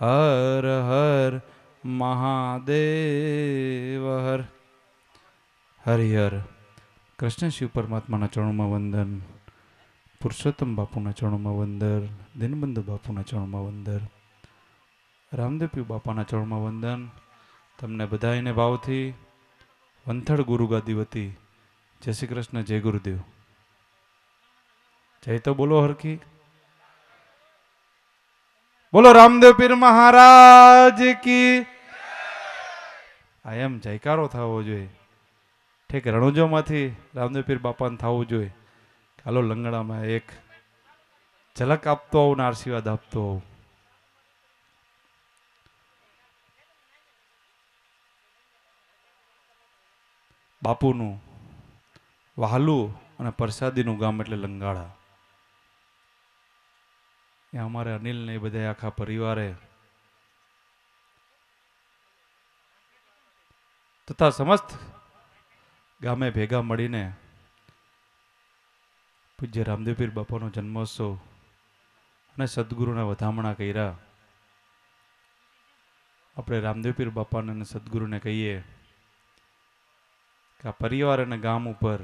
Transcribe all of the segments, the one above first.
હર હર મહાદેવ હર. હરિહર કૃષ્ણ શિવ પરમાત્માના ચરણોમાં વંદન. પુરુષોત્તમ બાપુના ચરણોમાં વંદન. દિનબંધુ બાપુના ચરણોમાં વંદન. રામદેવપીર બાપાના ચરણમાં વંદન. તમને બધાને ભાવથી વંથડ ગુરુ ગાદી વતી. જય શ્રી કૃષ્ણ, જય ગુરુદેવ. જય તો બોલો હરખી. બોલો રામદેવ પીર મહારાજ કી આ એમ જયકારો થવો જોઈએ. ઠેક રણુજોમાંથી રામદેવ પીર બાપાને થવું જોઈએ. હાલો લંગડામાં એક ઝલક આપતો હોઉં ને આપતો હોઉં બાપુનું વહાલું અને પ્રસાદીનું ગામ એટલે લંગાડા એ અમારે અનિલ ને એ બધા આખા પરિવારે. તથા સમસ્ત ગામે ભેગા મળીને પૂજ્ય રામદેવપીર બાપાનો જન્મોત્સવ અને સદગુરુના વધામણા કર્યા. આપણે રામદેવપીર બાપાને અને સદગુરુને કહીએ કે આ પરિવાર અને ગામ ઉપર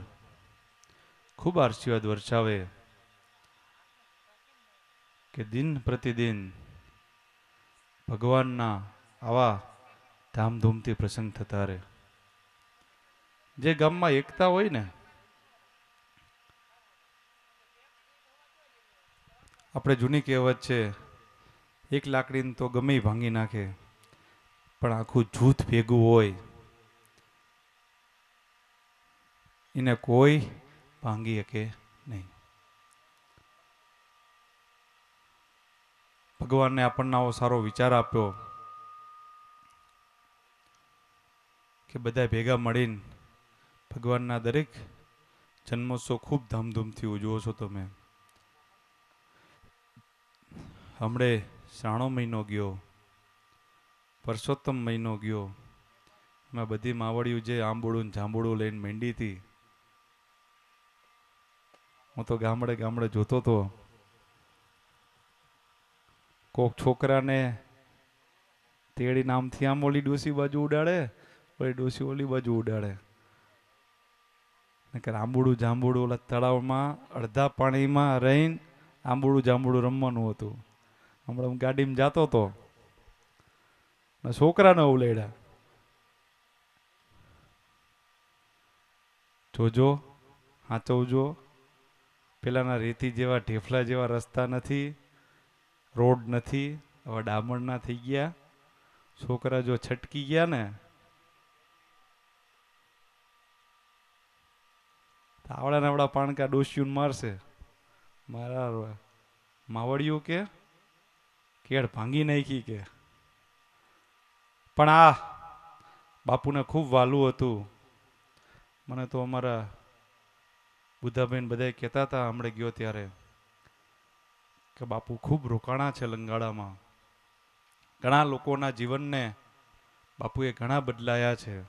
ખૂબ આશીર્વાદ વર્ષાવે કે દિન પ્રતિદિન ભગવાનના આવા ધામધૂમથી પ્રસંગ થતા રહે. જે ગામમાં એકતા હોય ને, આપણે જૂની કહેવત છે, એક લાકડીને તો ગમે ભાંગી નાખે, પણ આખું જૂથ ભેગું હોય, એને કોઈ ભાંગી શકે નહીં. ભગવાનને આપણને આવો સારો વિચાર આપ્યો કે બધા ભેગા મળીને ભગવાનના દરેક જન્મોત્સવ ખૂબ ધામધૂમથી ઉજવો છો તમે. હમણે શ્રાણો મહિનો ગયો, પરસોત્તમ મહિનો ગયો, એમાં બધી માવડિયું જે આંબોળું ને લઈને મેંડી હતી. હું તો ગામડે ગામડે જોતો તો કોક છોકરાને તેડી નામથી આમ ઓલી ડોસી બાજુ ઉડાડે ઓલી ડોસી ઓલી બાજુ ઉડાડે. કે આંબુડું જાંબુડું ઓલા તળાવમાં, અડધા પાણીમાં રહીને આંબુડું જાંબુડું રમવાનું હતું. હમણાં હું ગાડીમાં જાતો હતો. ને છોકરાને ઉલેડ્યા જોજો, હાચવજો. પેલાના રેતી જેવા ઢેફલા જેવા રસ્તા નથી. રોડ નથી, હવે ડામરના થઈ ગયા. છોકરા જો છટકી ગયા ને આવડા નવડા પાણકા ડોસ્યુન મારશે. મારા માવડિયું કે, કેળ ભાંગી નાખી કે. પણ આ બાપુને ખૂબ વાલું હતું. મને તો અમારા બુદ્ધાબેન બધા કહેતા હતા, હમણાં ગયો ત્યારે. કે બાપુ, ખૂબ રોકાણા છે લંગાડામાં. ઘણા લોકોના જીવનને બાપુએ ઘણા બદલાયા છે.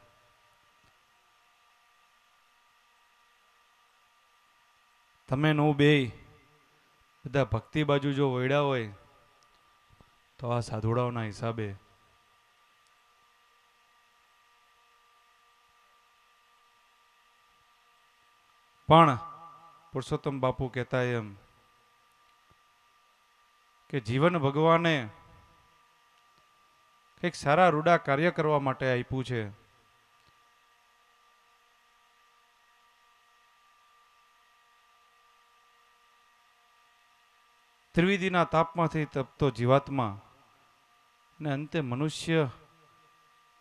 તમે નો બે બધા ભક્તિ બાજુ જો વળ્યા હોય, તો આ સાધુડાઓના હિસાબે. પણ પુરુષોત્તમ બાપુ કહેતા એમ કે જીવન ભગવાને કંઈક સારા રૂડા કાર્ય કરવા માટે આપ્યું છે. ત્રિવેદીના તાપમાંથી તપતો જીવાત્મા ને અંતે મનુષ્ય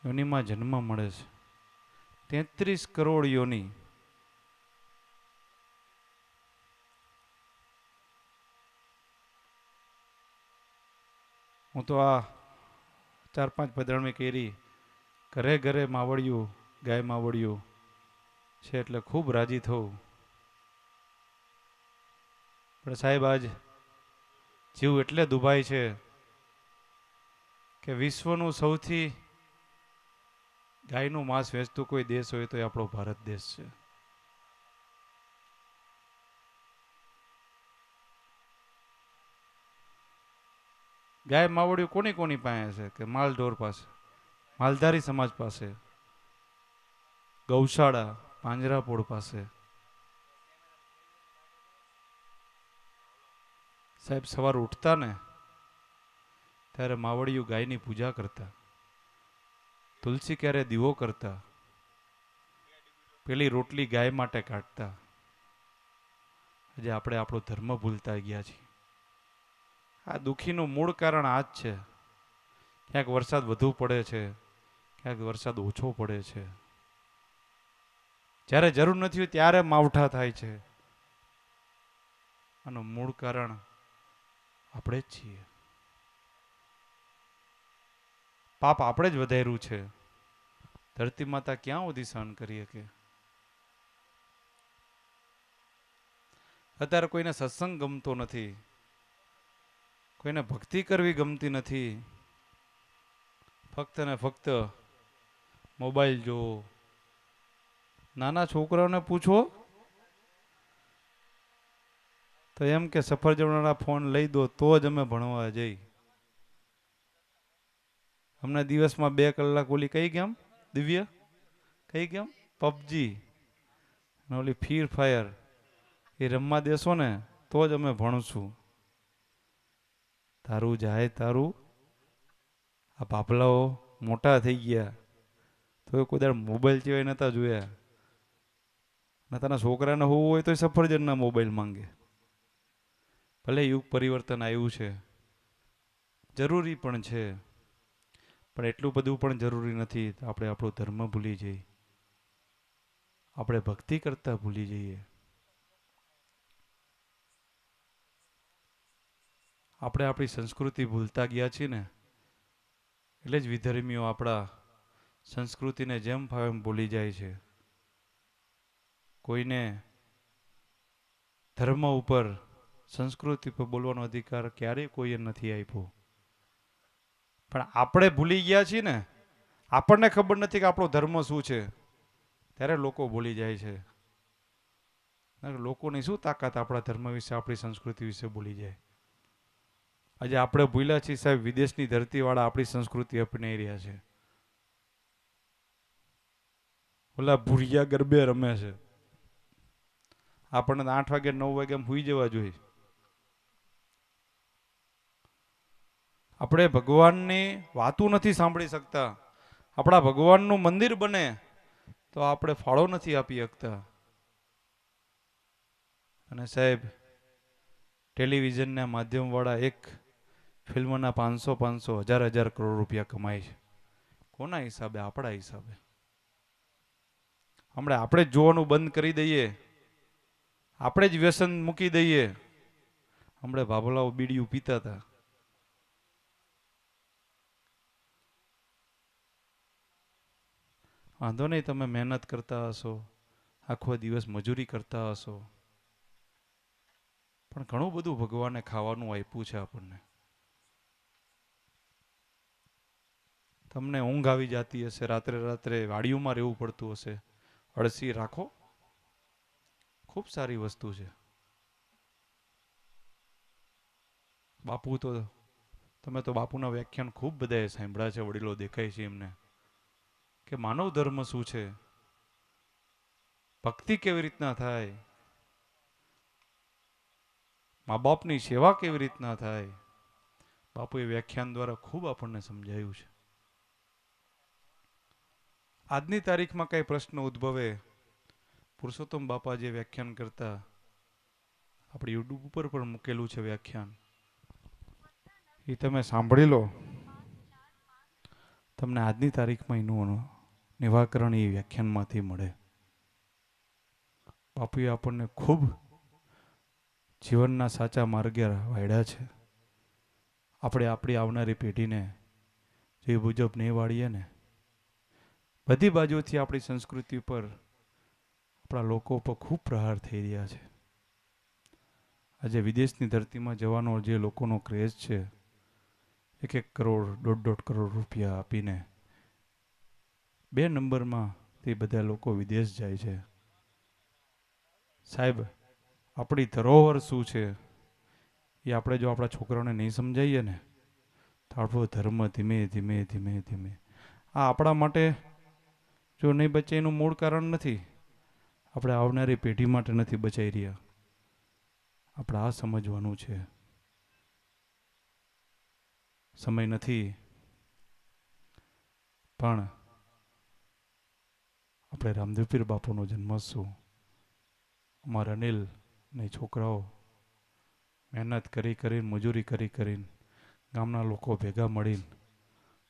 યોનિમાં જન્મ મળે છે. તેત્રીસ કરોડ યોની હું તો આ ચાર પાંચ પધરામણી કેરી ઘરે ઘરે માવડિયું ગાય માવડિયું છે એટલે ખૂબ રાજી થવું પણ સાહેબ, આજ જીવ એટલે દુભાય છે કે વિશ્વનું સૌથી ગાયનું માંસ વેચતું કોઈ દેશ હોય તો એ આપણો ભારત દેશ છે. ગાય માવડિયું કોની કોની પાસે છે? કે માલઢોર પાસે? માલધારી સમાજ પાસે? ગૌશાળા, પાંજરાપોળ પાસે? સાહેબ, સવાર ઉઠતા ને ત્યારે માવડિયું ગાયની પૂજા કરતા. તુલસી ક્યારે દીવો કરતા? પેલી રોટલી ગાય માટે કાઢતા. આજે આપણે આપણો ધર્મ ભૂલતા ગયા છીએ. આ દુઃખીનું મૂળ કારણ આ જ છે. ક્યાંક વરસાદ વધુ પડે છે, ક્યાંક વરસાદ ઓછો પડે છે. જ્યારે જરૂર નથી ત્યારે માવઠા થાય છે. આનું મૂળ કારણ આપણે જ છીએ. પાપ આપણે જ વધાર્યું છે. ધરતી માતા ક્યાં સુધી સહન કરી શકે? અત્યારે કોઈને સત્સંગ ગમતો નથી. કોઈને ભક્તિ કરવી ગમતી નથી. ફક્ત ને ફક્ત મોબાઈલ જો નાના છોકરાઓને પૂછો. તો એમ કે સફરજનવાળા ફોન લઈ દો, તો જ અમે ભણવા જઈ. અમને દિવસમાં બે કલાક ઓલી કઈ ગેમ? દિવ્ય? કઈ ગેમ? પબજી અને ઓલી ફ્રી ફાયર એ રમવા દેશો ને, તો જ અમે ભણશું. તારું જાય તારું. આ પાપલાઓ મોટા થઈ ગયા. તો એ કોઈ દાડ મોબાઈલ સિવાય નતા જોયા. ને તારા છોકરાને હોવું હોય તો સફરજનના મોબાઈલ માંગે. ભલે યુગ પરિવર્તન આવ્યું છે. જરૂરી પણ છે. પણ એટલું બધું પણ જરૂરી નથી. આપણે આપણો ધર્મ ભૂલી જઈએ. આપણે ભક્તિ કરતા ભૂલી જઈએ. આપણે આપણી સંસ્કૃતિ ભૂલતા ગયા છીએ ને, એટલે જ વિધર્મીઓ આપણા સંસ્કૃતિને જેમ ફાવે એમ ભૂલી જાય છે. કોઈને ધર્મ ઉપર, સંસ્કૃતિ પર બોલવાનો અધિકાર ક્યારેય કોઈએ નથી આપ્યો. પણ આપણે ભૂલી ગયા છીએ ને, આપણને ખબર નથી કે આપણો ધર્મ શું છે. ત્યારે લોકો ભૂલી જાય છે. લોકોની શું તાકાત આપણા ધર્મ વિશે, આપણી સંસ્કૃતિ વિશે ભૂલી જાય. આજે આપણે ભૂલ્યા છીએ સાહેબ, વિદેશની ધરતીવાળા આપણી સંસ્કૃતિ અપનાવી રહ્યા છે. ઓલા ભૂરિયા ગરબે રમે છે. આપણને આઠ વાગે, નવ વાગે હુઈ જવા જોઈએ. આપણે ભગવાનની વાતું નથી સાંભળી શકતા. આપણા ભગવાનનું મંદિર બને તો આપણે ફાળો નથી આપી શકતા. અને સાહેબ, ટેલિવિઝનના માધ્યમવાળા એક ફિલ્મના પાંચસો પાંચસો હજાર હજાર કરોડ રૂપિયા કમાય છે. કોના હિસાબે? આપણા હિસાબે. હમણાં આપણે જ જોવાનું બંધ કરી દઈએ. આપણે જ વ્યસન મૂકી દઈએ. હમણાં ભાભલાઓ બીડીયું પીતા હતા. વાંધો નહીં, તમે મહેનત કરતા હશો. આખો દિવસ મજૂરી કરતા હશો. પણ ઘણું બધું ભગવાને ખાવાનું આપ્યું છે આપણને. તમને ઊંઘ આવી જતી હશે, રાત્રે રાત્રે વાડીઓમાં રહેવું પડતું હશે. અળસી રાખો. ખૂબ સારી વસ્તુ છે. બાપુ તો, તમે તો બાપુના વ્યાખ્યાન ખૂબ બધાએ સાંભળ્યા છે, વડીલો દેખાય છે એમને. કે માનવ ધર્મ શું છે? ભક્તિ કેવી રીતના થાય? મા બાપની સેવા કેવી રીતના થાય? બાપુએ વ્યાખ્યાન દ્વારા ખૂબ આપણને સમજાયું છે. આજની તારીખમાં કઈ પ્રશ્ન ઉદ્ભવે? પુરુષોત્તમ બાપા જે વ્યાખ્યાન કરતા આપણે યુટ્યુબ ઉપર પણ મૂકેલું છે વ્યાખ્યાન. એ તમે સાંભળી લો. તમને આજની તારીખમાં એનું નિવાકરણ એ વ્યાખ્યાનમાંથી મળે. બાપુએ આપણને ખૂબ જીવનના સાચા માર્ગે વાળ્યા છે. આપણે આપણી આવનારી પેઢીને જે મુજબ નહીં વાળીએ ને બધી બાજુથી આપણી સંસ્કૃતિ પર આપણા લોકો પર ખૂબ પ્રહાર થઈ રહ્યા છે. આજે વિદેશની ધરતીમાં જવાનો જે લોકોનો ક્રેઝ છે, એક એક કરોડ, દોઢ દોઢ કરોડ રૂપિયા આપીને બે નંબરમાં તે બધા લોકો વિદેશ જાય છે. સાહેબ, આપણી ધરોહર શું છે? એ આપણે જો આપણા છોકરાઓને નહીં સમજાવીએ ને આપણો ધર્મ ધીમે ધીમે ધીમે ધીમે આ આપણા માટે જો નહીં બચે એનું મૂળ કારણ નથી, આપણે આવનારી પેઢી માટે નથી બચાવી રહ્યા. આપણે આ સમજવાનું છે. સમય નથી, પણ આપણે રામદેવપીર બાપુનો જન્મોત્સવ અમારા અનિલ ને છોકરાઓ મહેનત કરી કરીને, મજૂરી કરી કરીને, ગામના લોકો ભેગા મળીને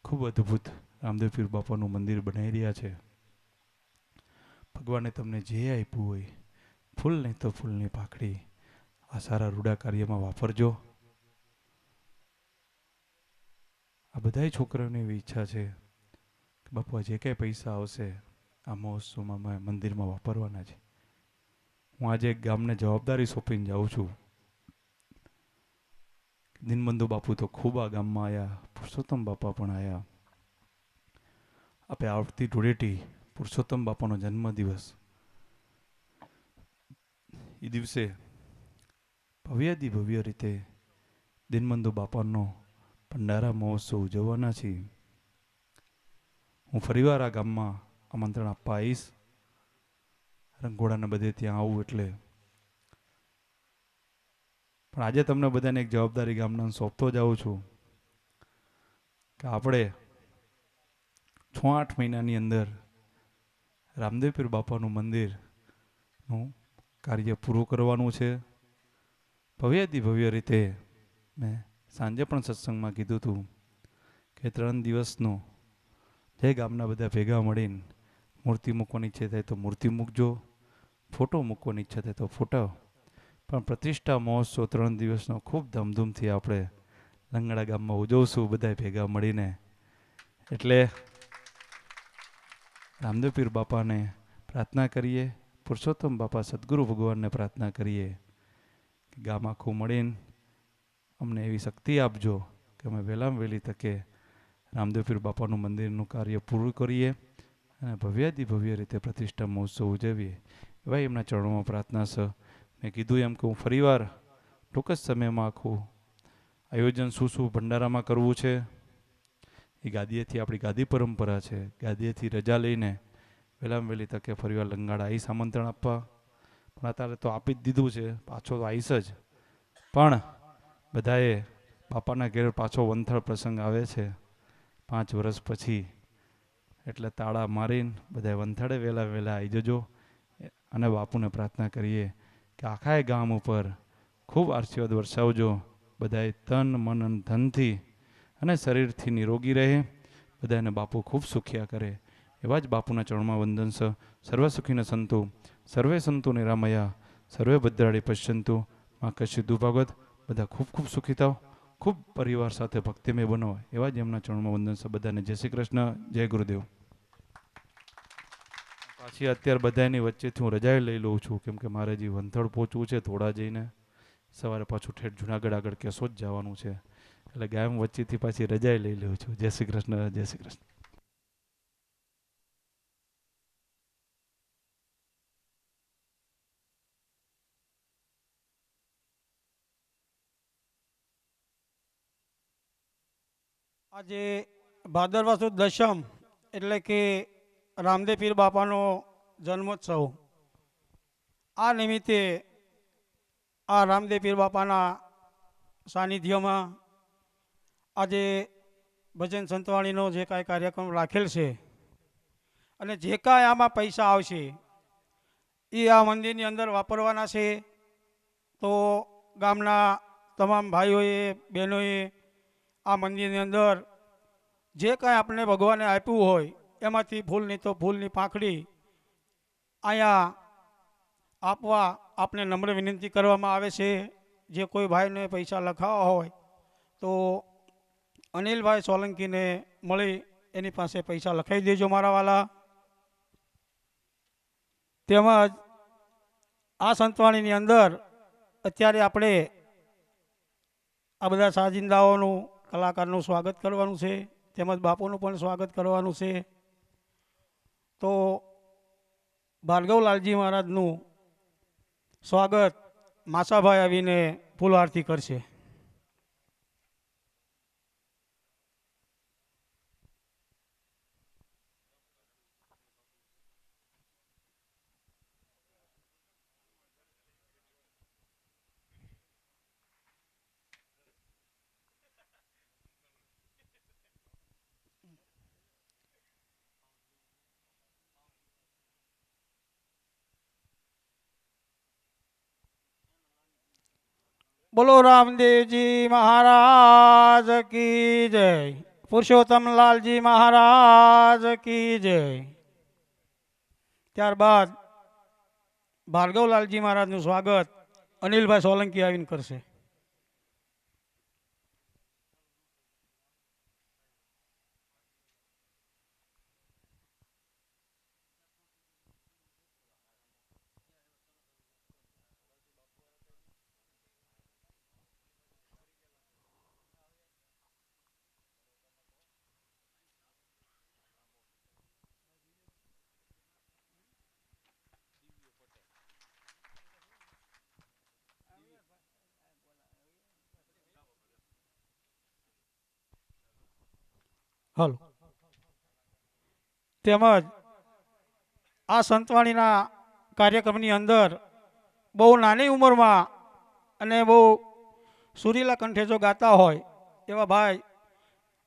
ખૂબ અદ્ભુત રામદેવપીર બાપાનું મંદિર બનાવી રહ્યા છે. ભગવાને તમને જે આપ્યું હોય ફૂલ તો ફૂલની પાખડી આ સારા રૂડા કાર્યમાં વાપરજો. આ બધાય છોકરાઓની એવી ઈચ્છા છે કે બાપુ જે કાંઈ પૈસા આવશે, આ મહોત્સવમાં મેં મંદિરમાં વાપરવાના છે. હું આજે એક ગામને જવાબદારી સોંપીને જાઉં છું. દિનબંધુ બાપુ તો ખૂબ આ ગામમાં આવ્યા પુરુષોત્તમ બાપા પણ આવ્યા આપણે આવતી ધૂળેટી પુરુષોત્તમ બાપાનો જન્મદિવસ. એ દિવસે ભવ્યાદિ ભવ્ય રીતે દિનબંધુ બાપાનો ભંડારા મહોત્સવ ઉજવવાના છીએ. હું ફરીવાર આ ગામમાં આમંત્રણ આપવા આવીશ. રંગોળાને બધે ત્યાં આવું એટલે. પણ આજે તમને બધાને એક જવાબદારી ગામના સોંપતો જાઉં છું કે આપણે છ આઠ મહિનાની અંદર રામદેવપીર બાપાનું મંદિરનું કાર્ય પૂરું કરવાનું છે. ભવ્યાતિ ભવ્ય રીતે મેં સાંજે પણ સત્સંગમાં કીધું હતું કે ત્રણ દિવસનો જે ગામના બધા ભેગા મળીને મૂર્તિ મૂકવાની ઈચ્છા થાય તો મૂર્તિ મૂકજો, ફોટો મૂકવાની ઈચ્છા થાય તો ફોટો. પણ પ્રતિષ્ઠા મહોત્સવ ત્રણ દિવસનો ખૂબ ધમધૂમથી આપણે લંગડા ગામમાં ઉજવશું બધા ભેગા મળીને. એટલે રામદેવ પીર બાપાને પ્રાર્થના કરીએ, પુરુષોત્તમ બાપા સદગુરુ ભગવાનને પ્રાર્થના કરીએ કે ગામ આખું મળીને અમને એવી શક્તિ આપજો કે અમે વહેલામાં વહેલી તકે રામદેવ પીર બાપાનું મંદિરનું કાર્ય પૂરું કરીએ અને ભવ્યાથી ભવ્ય રીતે પ્રતિષ્ઠા મહોત્સવ ઉજવીએ. એવા એમના ચરણોમાં પ્રાર્થના છે. મેં કીધું એમ કે હું ફરીવાર ટૂંક જ સમયમાં આખું આયોજન શું શું ભંડારામાં કરવું છે એ ગાદીએથી આપણી ગાદી પરંપરા છે. ગાદીએથી રજા લઈને વહેલામાં વહેલી તકે ફરીવાર લંગાડા આવીશ આમંત્રણ આપવા. પણ અત્યારે તો આપી જ દીધું છે. પાછો તો આવીશ જ. પણ બધાએ બાપાના ઘેર પાછો વંથળ પ્રસંગ આવે છે. પાંચ વર્ષ પછી એટલે તાળા મારીને બધા વંથળે વહેલા વહેલા આવી જજો. અને બાપુને પ્રાર્થના કરીએ કે આખાય ગામ ઉપર ખૂબ આશીર્વાદ વરસાવજો. બધાએ તન, મન અને ધનથી અને શરીરથી નિરોગી રહે બધાને બાપુ ખૂબ સુખ્યા કરે. એવા જ બાપુના ચરણમાં વંદન છે સર્વ સુખીને સંતો, સર્વે સંતો નિરામયા, સર્વે ભદ્રાળી પશ્યંતુ. માં કશિદ્ધુ ભાગવત બધા ખૂબ ખૂબ સુખી થાવ ખૂબ પરિવાર સાથે ભક્તિમય બનો. એવા જ એમના ચરણમાં વંદન છે બધાને જય શ્રી કૃષ્ણ, જય ગુરુદેવ. પાછી અત્યારે બધાની વચ્ચેથી હું રજાએ લઈ લઉં છું, કેમ કે મારે જે વંથળ પહોંચવું છે, થોડા જઈને. સવારે પાછું ઠેઠ જુનાગઢ આગળ કેસો જ જવાનું છે. એટલે ગાયમ વચ્ચેથી પાછી રજાઈ લઈ લઉં છું. જય શ્રી કૃષ્ણ, જય શ્રી કૃષ્ણ. આજે ભાદરવા સુદ દશમ એટલે કે રામદેવ પીર બાપાનો જન્મોત્સવ. આ નિમિત્તે આ રામદેવ પીર બાપાના સાનિધ્યમાં આજે ભજન સંતવાણીનો જે કાંઈ કાર્યક્રમ રાખેલ છે અને જે કાંઈ આમાં પૈસા આવશે, એ આ મંદિરની અંદર વાપરવાના છે. તો ગામના તમામ ભાઈઓએ, બહેનોએ આ મંદિરની અંદર જે કાંઈ આપણે ભગવાને આપ્યું હોય, એમાંથી ફૂલની તો ફૂલની પાંખડી અહીંયા આપવા આપને નમ્ર વિનંતી કરવામાં આવે છે. જે કોઈ ભાઈને પૈસા લખાવા હોય, તો અનિલભાઈ સોલંકીને મળી એની પાસે પૈસા લખાવી દેજો મારા વાલા તેમજ આ સંતવાણીની અંદર અત્યારે આપણે આ બધા સાજિંદાઓનું, કલાકારનું સ્વાગત કરવાનું છે, તેમજ બાપુનું પણ સ્વાગત કરવાનું છે. તો ભાર્ગવલાલજી મહારાજનું સ્વાગત માસાભાઈ આવીને ફૂલ આરતી કરશે. બોલો રામદેવજી મહારાજ કી જય. પુરુષોત્તમ લાલજી મહારાજ કી જય. ત્યારબાદ ભાર્ગવલાલજી મહારાજનું સ્વાગત અનિલભાઈ સોલંકી આવીને કરશે. હાલો. તેમજ આ સંતવાણીના કાર્યક્રમની અંદર બહુ નાની ઉંમરમાં અને બહુ સુરીલા કંઠે જો ગાતા હોય એવા ભાઈ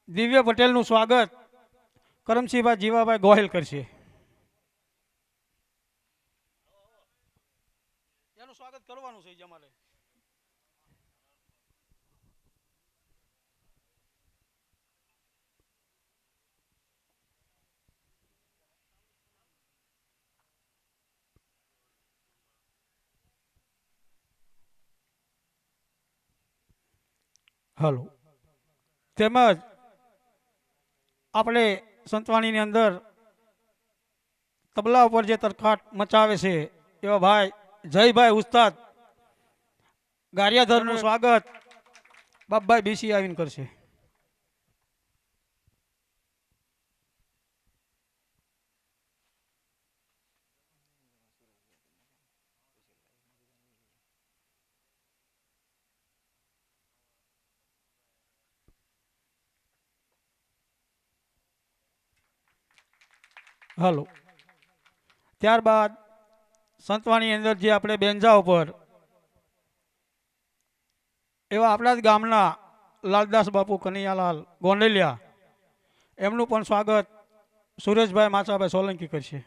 દિવ્ય પટેલનું સ્વાગત કરમસિંહભાઈ જીવાભાઈ ગોહિલ કરશે. એનું સ્વાગત કરવાનું છે જ હાલો. તેમજ આપણે સંતવાણીની અંદર તબલા ઉપર જે તરખાટ મચાવે છે એવા ભાઈ જયભાઈ ઉસ્તાદ ગારિયાધરનું સ્વાગત બાપભાઈ બીસી આવીને કરશે. હાલો. ત્યારબાદ સંતવાણી અંદર જે આપણે બેંજા ઉપર, એવા આપણા જ ગામના લાલદાસ બાપુ કનૈયાલાલ ગોંડલિયા, એમનું પણ સ્વાગત સુરેશભાઈ માછાભાઈ સોલંકી કરશે.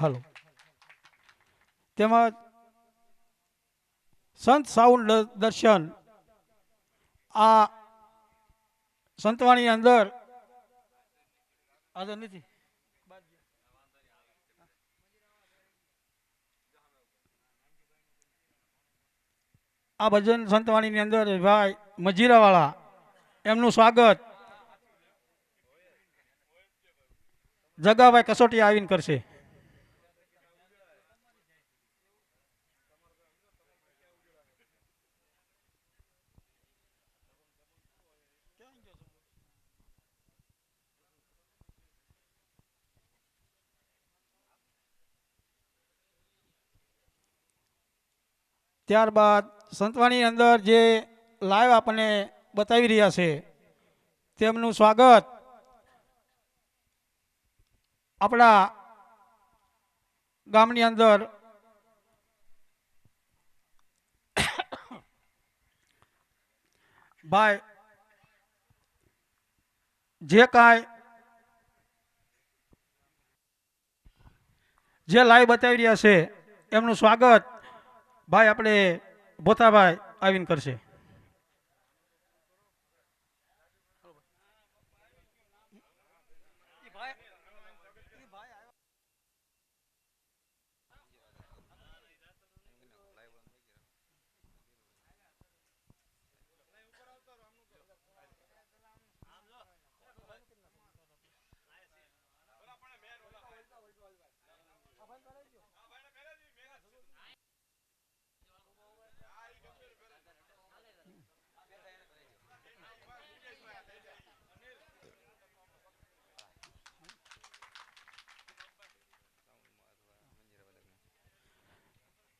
હાલો. તેમજ સંત સાઉન્ડ દર્શન, આ સંતવાણી અંદર નથી. આ ભજન સંતવાણીની અંદર ભાઈ, મજીરાવાળા, એમનું સ્વાગત. જગાભાઈ કસોટી આવીને કરશે. ત્યારબાદ સંતવાણી અંદર જે લાઈવ આપણને બતાવી રહ્યા છે, તેમનું સ્વાગત. આપણા ગામની અંદર ભાઈ, જે કાંઈ જે લાઈવ બતાવી રહ્યા છે, એમનું સ્વાગત. ભાઈ આપણે ભોતાભાઈ આવીને કરશે.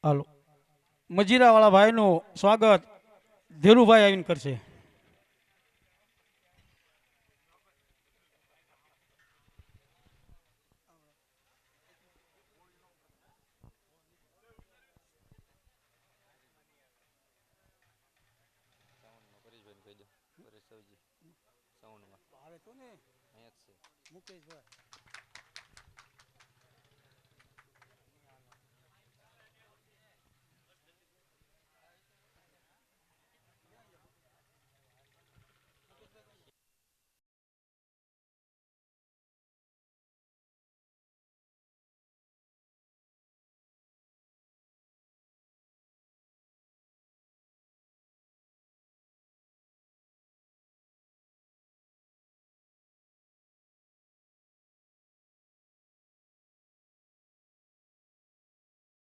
હાલો. મજીરાવાળા ભાઈનું સ્વાગત ધીરુભાઈ આવીને કરશે. મુકેશભાઈ.